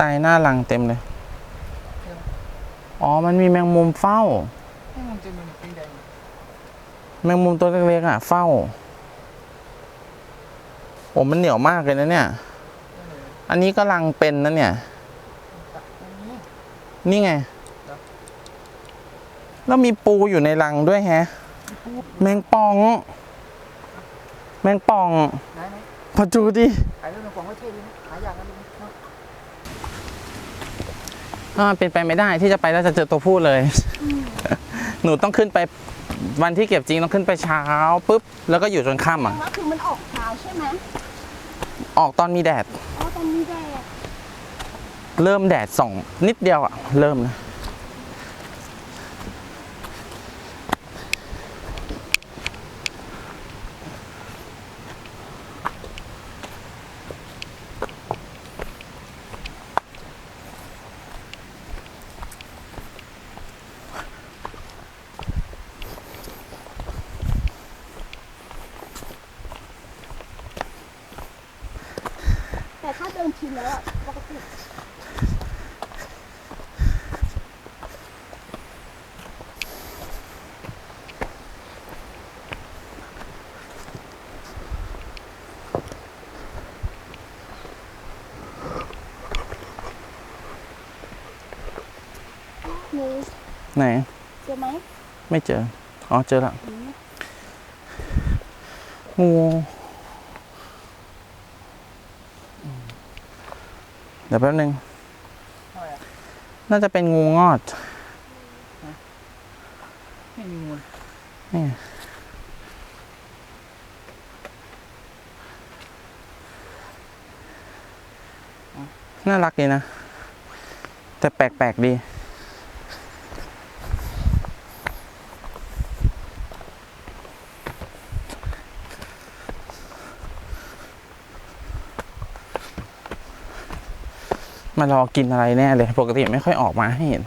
ตายหน้ารังเต็มเลย อ๋อ มันมีแมงมุมเฝ้าให้มันจะมันเป็นแดงแมงมุมตัวเล็กๆอะ เฝ้า โอ้มันเหนียวมากเลยนะเนี่ย อันนี้ก็รังเป็นนะเนี่ยตัดตรงนี้นี่ไงครับแล้วมีปูอยู่ในรังด้วยแฮะ แมงป่อง แมงป่องไหนไหนพอดูดิขายเรื่องของไว้เท่ดีนะหายากนะ ลุงเนาะอ่าเป็นไปไม่ได้ที่จะไปแล้วจะเจอตัวผู้เลย หนูต้องขึ้นไปวันที่เก็บจริงต้องขึ้นไปเช้าปุ๊บแล้วก็อยู่จนค่ำอะว่าคือมันออกเช้าใช่ไหมออกตอนมีแดดอ๋อตอนนี้แดดเริ่มแดดส่องนิดเดียวอะ เริ่มนะ แต่ถ้าเดินชินแล้วอะปกติ งู ไหน เจอไหมไม่เจอ อ๋อ เจอละอืมงูเดี๋ยวแป๊บนึงเท่าไหร่อะน่าจะเป็นงูงอด ไม่มีมูลนี่น่ารักดีนะ แต่แปลกๆดี มารอกินอะไรแน่เลย ปกติไม่ค่อยออกมาให้เห็น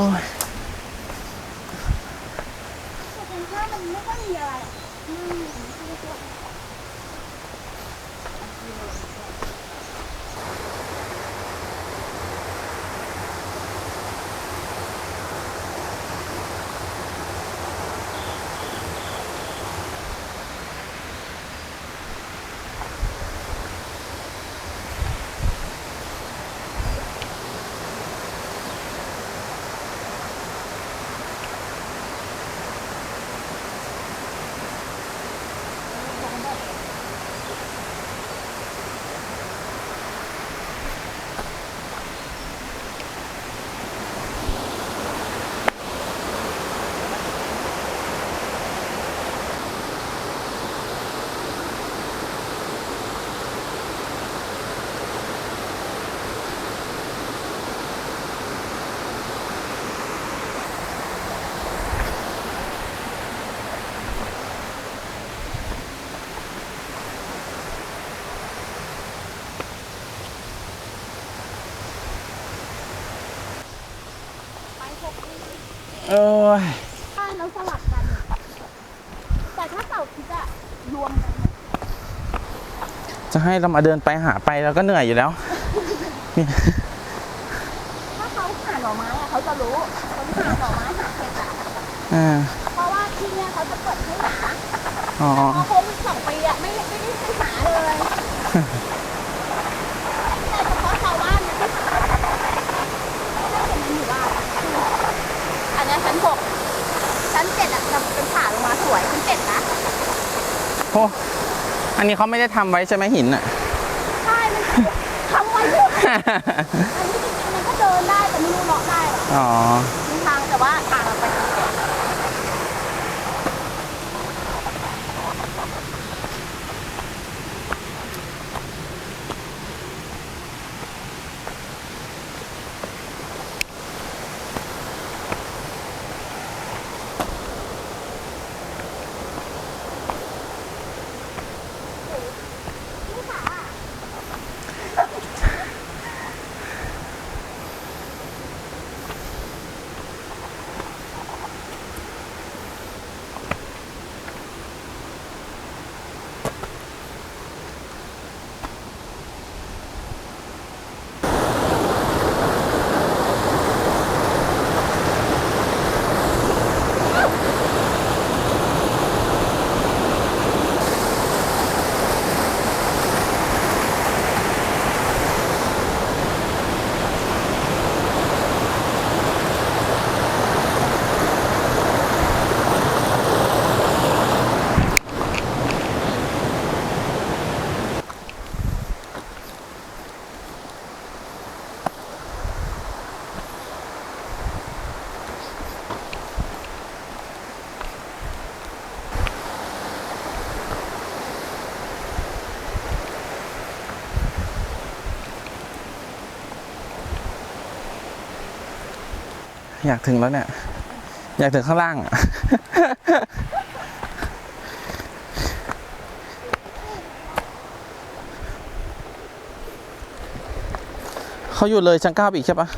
โอ้ย แต่เป็นผ้ามันไม่ค่อยมีอะไรอะอืมไม่ได้ตัว ไปหกนี่ โอ้ยถ้าเราสลับกันอะแต่ถ้าเสาร์อาทิตย์อะรวมกันอะจะให้เรามาเดินไปหาไปเราก็เหนื่อยอยู่แล้ว ถ้าเขาหาหน่อไม้อะเขาจะรู้คนหาหน่อไม้หาเห็ดอะอ่า เพราะว่าที่เนี่ยเขาจะเปิดให้หาอ๋อ พอโควิดสองปีอะไม่ไม่ได้ให้หาเลยแต่เฉพาะชาวบ้านนะที่หาถ้าเป็นในหมู่บ้านอะคืออันเนี้ยชั้นหกชั้นเจ็ดอะจะเป็นผาลงมาสวยชั้นเจ็ดนะ โอ้อันนี้เขาไม่ได้ทำไว้ใช่ไหมหินอะ ใช่ มันทำไว้ด้วยอันนี้จริงๆมันก็เดินได้แต่ไม่รู้เลาะได้หรอกอ๋อ มีทางแต่ว่า อยากถึงแล้วเนี่ย อยากถึงข้างล่างเขาอยู่เลยชั้นเก้าอีกใช่ปะ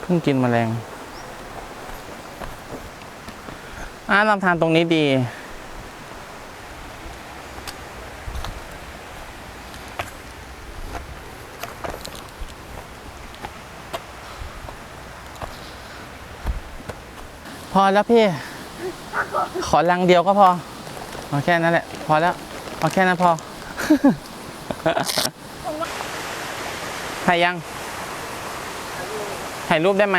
เพิ่งกินแมลง อ่าลำธารตรงนี้ดี พอแล้วพี่ ขอลังเดียวก็พอเอาแค่นั้นแหละ พอแล้วเอาแค่นั้นพอถ่ายยังถ่ายรูปได้ไหม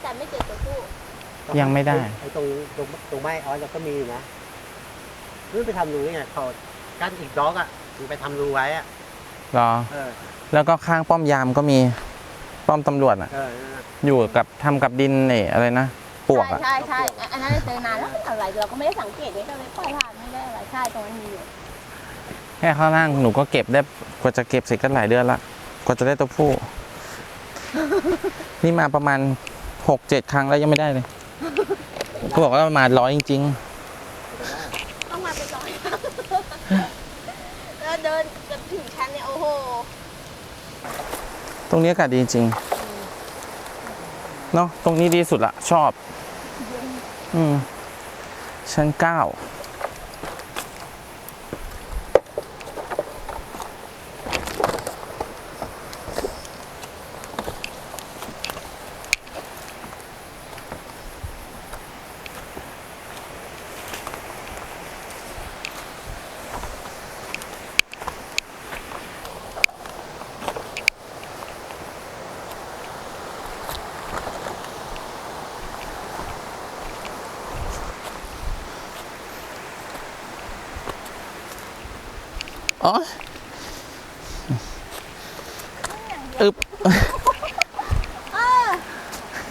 แต่ไม่เจอตัวผู้ ยังไม่ได้ไอ้ตรงตรงตรงไม้ออสเราก็มีอยู่นะนู่นไปทำรูนี่ไงเขากั้นอีกด็อกอะมันไปทำรูไว้อะรอ เออแล้วก็ข้างป้อมยามก็มี ป้อมตำรวจอะ เออนั่นน่ะอยู่กับทำกับดินนี่อะไรนะปวกอะ ใช่ใช่ใช่อันนั้นเจอนานแล้วไม่อะไรเราก็ไม่ได้สังเกตเลยก็เลยปล่อยผ่านไม่ได้อะไรใช่ตรงนั้นมีอยู่แค่ข้างล่างหนูก็เก็บได้กว่าจะเก็บเสร็จก็หลายเดือนละกว่าจะได้ตัวผู้ นี่มาประมาณหกเจ็ดครั้งแล้วยังไม่ได้เลย เขาบอกว่าประมาณร้อยจริง ต้องมาเป็นร้อยแล้วเดินจะถึงชั้นเนี่ยโอ้โหๆ ตรงนี้อากาศดีจริงเนาะตรงนี้ดีสุดละชอบ อืมชั้นเก้า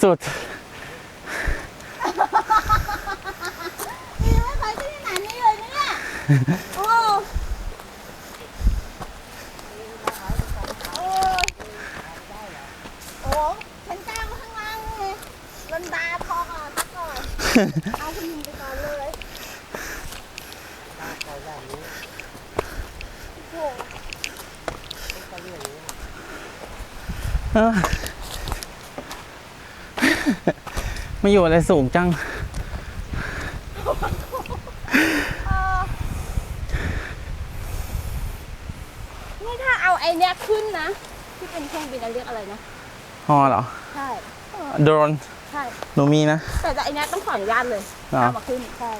สุดไม่เคยขึ้นขนาดนี้เลยเนี่ย โอ้โอ้โอ้ฉันจ้างมาข้างล่างนี่ไงลนดาพอก่อนพักก่อน เอาคุณยิงไปก่อนเลย เขาอย่างนี้ โอ้โห เขาเรียกอย่างนี้ เออ ไม่อยู่อะไรสูงจังเออนี่ถ้าเอาไอเนี้ยขึ้นนะ ที่เป็นเครื่องบินเราเรียกอะไรนะ ฮอเหรอ ใช่ โดรน ใช่ หนูมีนะแต่แต่ไอเนี้ยต้องขออนุญาตเลยเหรอ เอามาขึ้น ใช่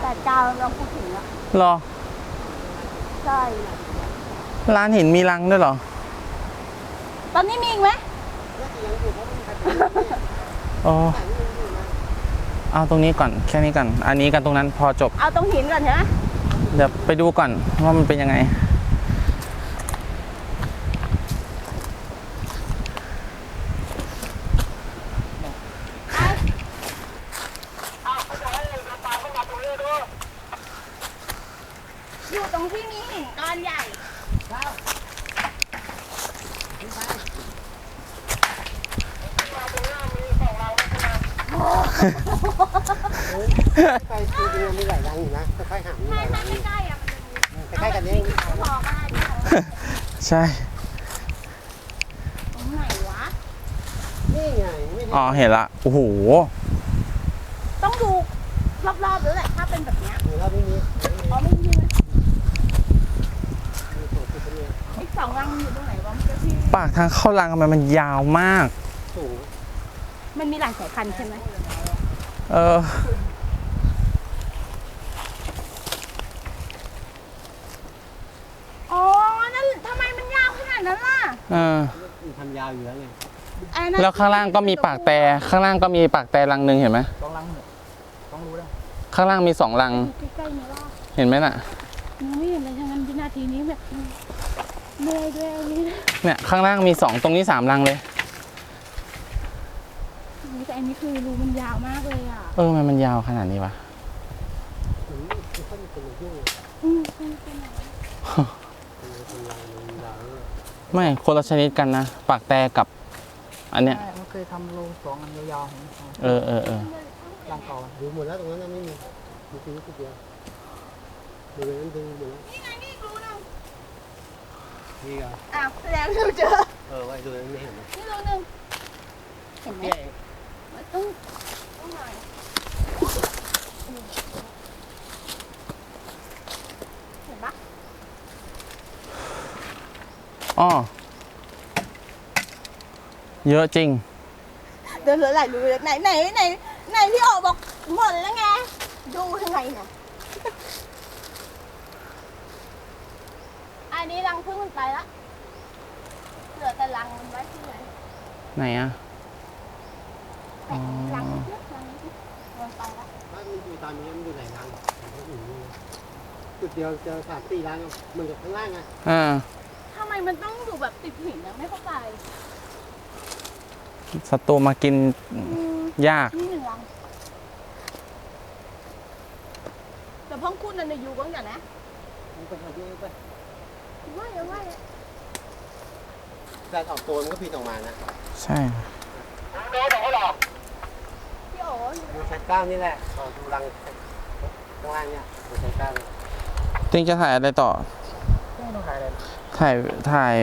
แต่กาวเราพูดถึงอะรอ ใช่ ร้านหินมีรังด้วยเหรอ ตอนนี้มีอีกไหม อ๋อเอาตรงนี้ก่อนแค่นี้ก่อน อันนี้กันตรงนั้นพอจบ เอาตรงหินก่อนใช่ไหมเดี๋ยวไปดูก่อนว่ามันเป็นยังไง อยู่ตรงที่มีหินก้อนใหญ่ ไปจริงๆมันมีหลายรังอยู่นะค่อยๆหามีหใช่ลายใช่รังอยู่ใกล้ๆอะมันจะมีใกล้ๆกันเองพอก็ได้ที่เขาใช่ ตรงไหนวะ นี่ไงไม่อ๋อเห็นละ โอ้โห ต้องดูรอบๆแล้วแหละถ้าเป็นแบบเนี้ยมีแล้วไม่มีอ๋อไม่มีใช่ไหมมีสูงสุดเนี่ยไอ้สองรังอยู่ตรงไหนวะมันจะที่ปากทางเข้ารังทำไมมันยาวมาก สูงมันมีหลายสายพันธุ์ใช่ไหม เอออ๋อนั่นทำไมมันยาวขนาดนั้นล่ะเออมันทำยาวอยู่แล้วไงอันนั้นแล้วข้างล่างก็มีปากแต่ข้างล่างก็มีปากแต่รังหนึ่งเห็นไหมต้องรังเหรอต้องรู้แล้วข้างล่างมีสองรังอยู่ใกล้ๆนี่ล่ะเห็นไหมน่ะยังไม่เห็นเลยทั้งนั้นวินาทีนี้แบบเหนื่อยด้วยอันนี้เนี่ยข้างล่างมีสองตรงนี้สามรังเลย แต่อันนี้คือรูมันยาวมากเลยอะเออทำไมมันยาวขนาดนี้วะถึงที่เขามีคนมายุ่งอืมเป็นเป็นไหนคนมาทำยาวมันยาวเลยไม่คนละชนิดกันนะปากแต่กับ อันเนี้ยใช่มันเคยทำโลสองอันยาวๆของเออเออเออร่างเก่าดูหมดแล้วตรงนั้นไม่มีมีทีนี้ทีเดียวดูนั้นดึงหมดแล้วนี่ไงนี่รูหนึงนี่เหรออ้าวแสดงเราเจอเออไว้ดูนั้นไม่เห็นนะนี่รูหนึงเห็นไหมเนี่ยเองมันต้องต้องหน่อยเห็นปะอ๋อ เยอะจริง เดินเหลือหลายรูเลยไหนไหนไหนไหนพี่โอบอกหมดแล้วไง ดูยังไงเนี่ยอันนี้รังพึ่งมันไปละ เหลือแต่รังมันไว้ที่ไหน ไหนอะ แปะรังเล็กๆรังเล็กๆมันไปละ ถ้ามันอยู่ตามนี้มันอยู่ไหนรังมันอยู่นี่จุดเดียวเจอสามสี่รังเหมือนกับข้างล่างไงอ่าทำไมมันต้องอยู่แบบติดหินนะไม่เข้าใจศัตรูมากินอืมยากนี่หนึ่งรังแต่พ่องคุณนันในยูบ้างอย่างนะมันเป็นอะไรไปว่าอย่าว่าการออกตัวมันก็ผิดออกมานะ ใช่พี่โอ๋ ดูชั้นเก้านี่แหละพอดูรังข้างล่างเนี่ยดูชั้นเก้าเนี่ยติงจะถ่ายอะไรต่อ ไม่ต้องขายอะไรถ่ายถ่าย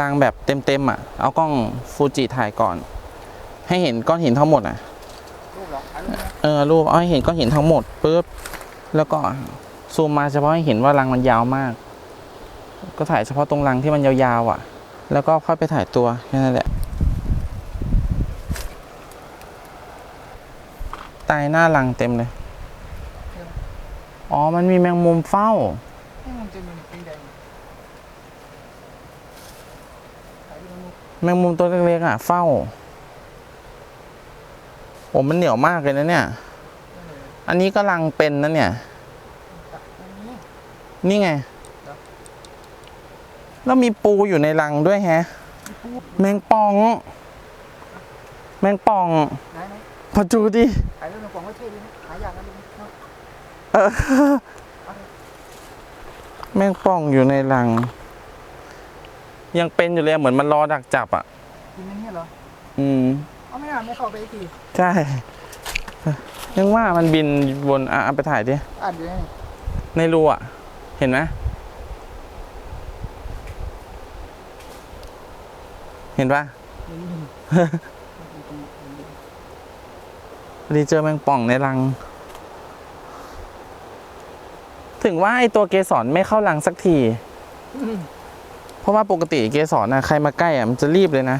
รังแบบเต็มๆอะ เอากล้องฟูจิถ่ายก่อน ให้เห็นก้อนหินทั้งหมดอะ รูปเหรอถ่ายรูปนะเออรูปเอาให้เห็นก้อนหินทั้งหมดปุ๊บแล้วก็ซูมมาเฉพาะให้เห็นว่ารังมันยาวมาก ก็ถ่ายเฉพาะตรงรังที่มันยาวๆอะ แล้วก็ค่อยไปถ่ายตัวแค่นั้นแหละ ตายหน้ารังเต็มเลย อ๋อ มันมีแมงมุมเฝ้าให้มันจะเป็นสีแดงถ่ายรูปมันแมงมุมตัวเล็กๆอะ เฝ้า โอ้มันเหนียวมากเลยนะเนี่ย อันนี้ก็รังเป็นนะเนี่ยตัดตรงนี้นี่ไง แล้วมีปูอยู่ในรังด้วยแฮะ แมงป่อง แมงป่อง ไหนไหน พอดูดิถ่ายรูปในกล่องไว้เท่ดีนะหายากนะลุงเนาะเออแมงป่องอยู่ในรัง ยังเป็นอยู่เลยอะเหมือนมันรอดักจับอะกินอย่างนี้เหรอ อืมเอาไม่อ่านไม่เข้าไปอีกทีใช่ยังว่ามันบินบนอะเอาไปถ่ายดิอ่านอยู่นี่ในรูอะ เห็นไหมเห็นปะ พอดีเจอแมงป่องในรัง ถึงว่าไอตัวเกสรไม่เข้ารังสักที เพราะว่าปกติเกสรนะใครมาใกล้อะมันจะรีบเลยนะ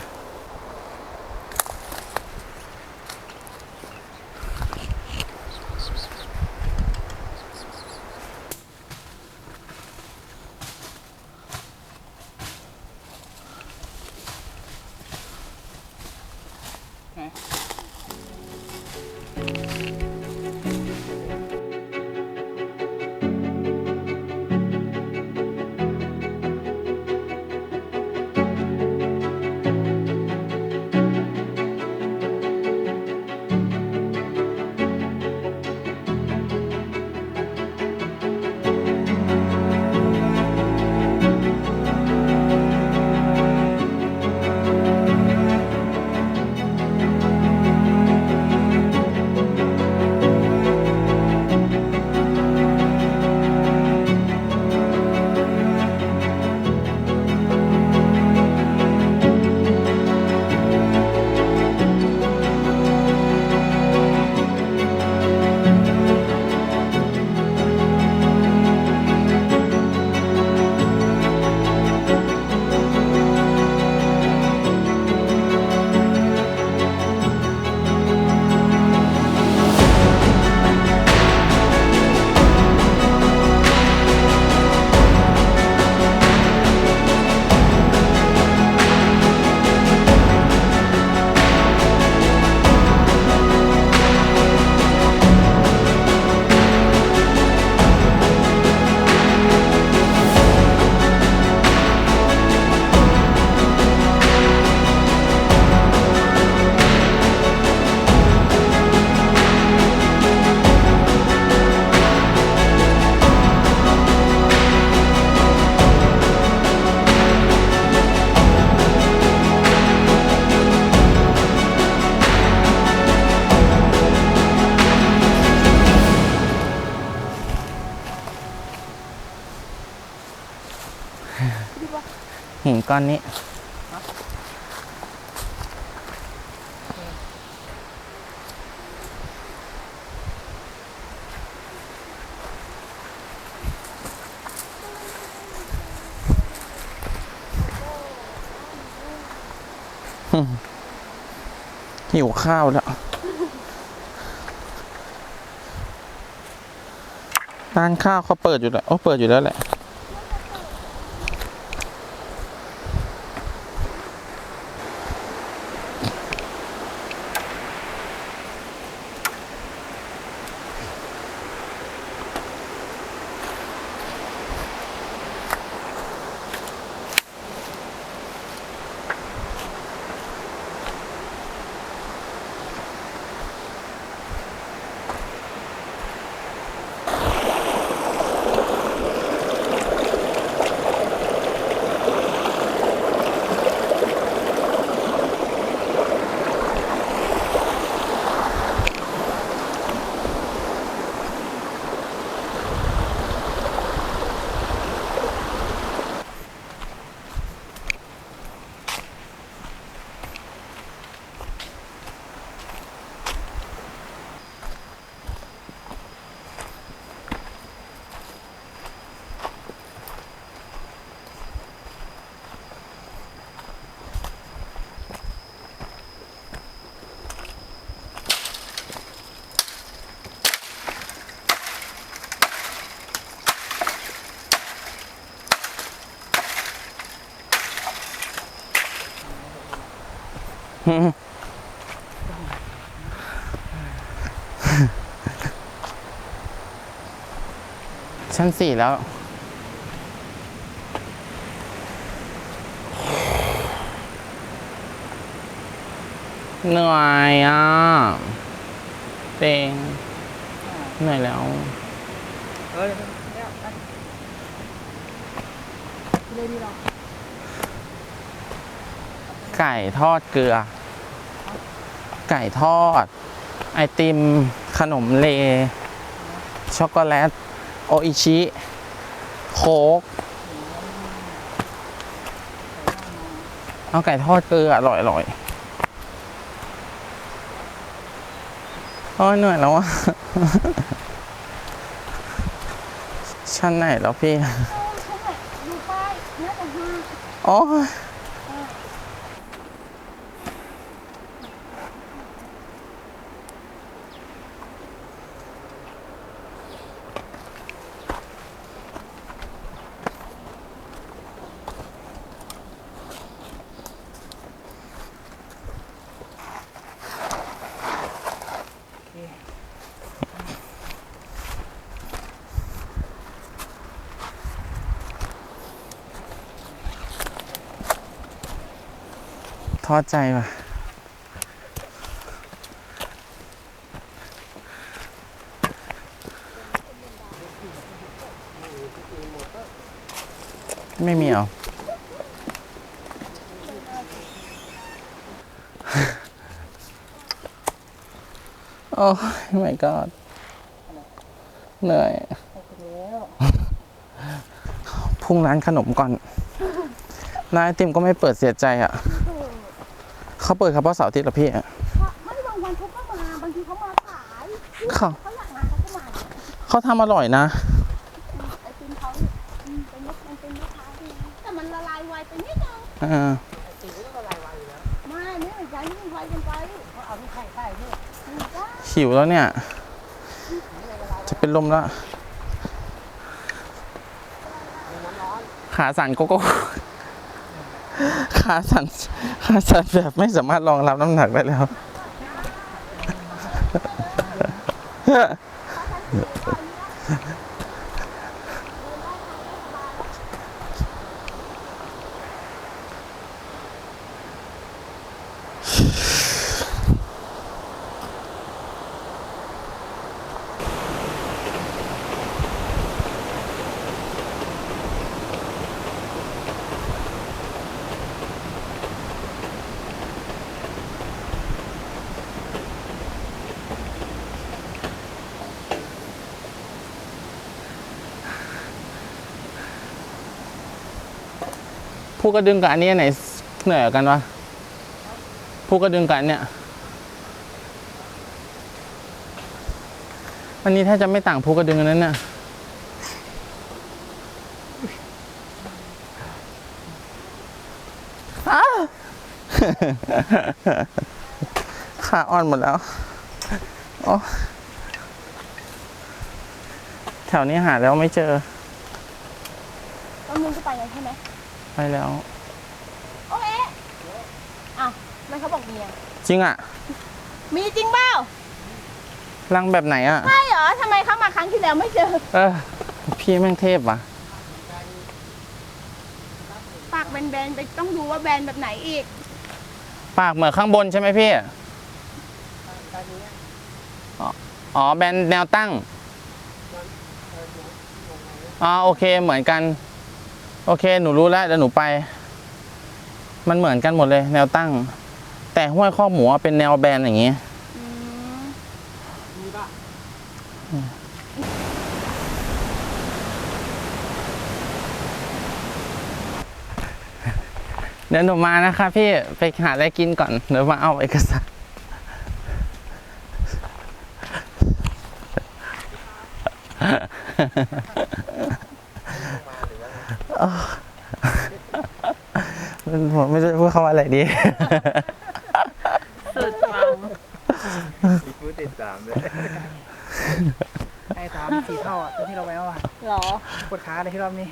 หินก้อนนี้ หิวข้าวแล้วร้านข้าวเขาเปิดอยู่แล้วโอ้เปิดอยู่แล้วแหละ ชั้นสี่แล้ว เหนื่อยอะเป็นเหนื่อยแล้วไก่ทอดเกลือ ไก่ทอด ไอติม ขนมเลช็อกโกแลต โออิชิ โค้กเอาไก่ทอดเกลืออร่อยอร่อยโอ้ยเหนื่อยแล้วอะชั้นไหนแล้วพี่ออใช่ไหมดูป้ายน่าจะห้าโอ้ย ท้อใจว่ะไม่มีเหรอโอ้ my god เหนื่อยแล้วพุ่งร้านขนมก่อนร้านไอติมก็ไม่เปิดเสียใจอะ เขาเปิดครับเพราะเสาร์อาทิตย์เหรอพี่ไม่บางวันเขาก็มาบางทีเขามาขายเขาเขาอยากมาเขาก็มาเขาทำอร่อยนะไอติมเขาอืมเป็นลูกมันเป็นลูกค้าดีแต่มันละลายไวไปนิดนึงเออไม่ไม่เหมือนกันนี่มันไวกันไปเขาเอาที่ไข่ไข่ด้วยอืมได้หิวแล้วเนี่ย จะเป็นลมแล้ว ขาสั่นโกโก้ขาสั่น ขาสั่นแบบไม่สามารถรองรับน้ำหนักได้แล้ว ผู้กระดึงกับอันนี้อันไหนเหนื่อยกว่ากันวะผู้กระดึงกับอันเนี้ยอันนี้ถ้าจะไม่ต่างผู้กระดึงอันนั้นน่ะอ้าวขาอ่อนหมดแล้วโอ้แถวนี้หาแล้วไม่เจอต้องมึงก็ไปแล้วใช่ไหม ไปแล้ว โอเคอ้าวแล้วเขาบอกมีอะจริงอะ มีจริงเปล่ารังแบบไหนอะ ใช่เหรอทำไมเขามาครั้งที่แล้วไม่เจอ เออ พี่แม่งเทพว่ะ ปากแบนๆไปต้องดูว่าแบนแบบไหนอีก ปากเหมือนข้างบนใช่ไหมพี่อ๋ออ๋อแบนแนวตั้ง อ๋อโอเคเหมือนกัน โอเค หนูรู้แล้วเดี๋ยวหนูไป มันเหมือนกันหมดเลย แนวตั้ง แต่ห้วยข้อหมูเป็นแนวแบนอย่างงี้เดี๋ยวหนูมานะคะพี่ไปหาอะไรกินก่อนเดี๋ยวมาเอาเอกสาร ผมไม่รู้จะพูดคำว่าอะไรดี สุดปังมีผู้ติดตามเลยไอ้สามสี่เท่าอะที่เราแววอะหรอ ปวดขาเลยที่รอบนี้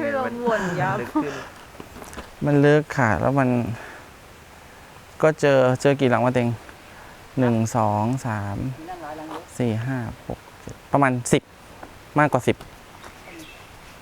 คือลมวนยับ ลึกขึ้นมันลึกค่ะ แล้วมัน ก็เจอเจอกี่หลังวะเต็งหนึ่งสองสามมีนั่งหลายหลังเยอะสี่ห้าหกเจ็ดประมาณสิบมากกว่าสิบ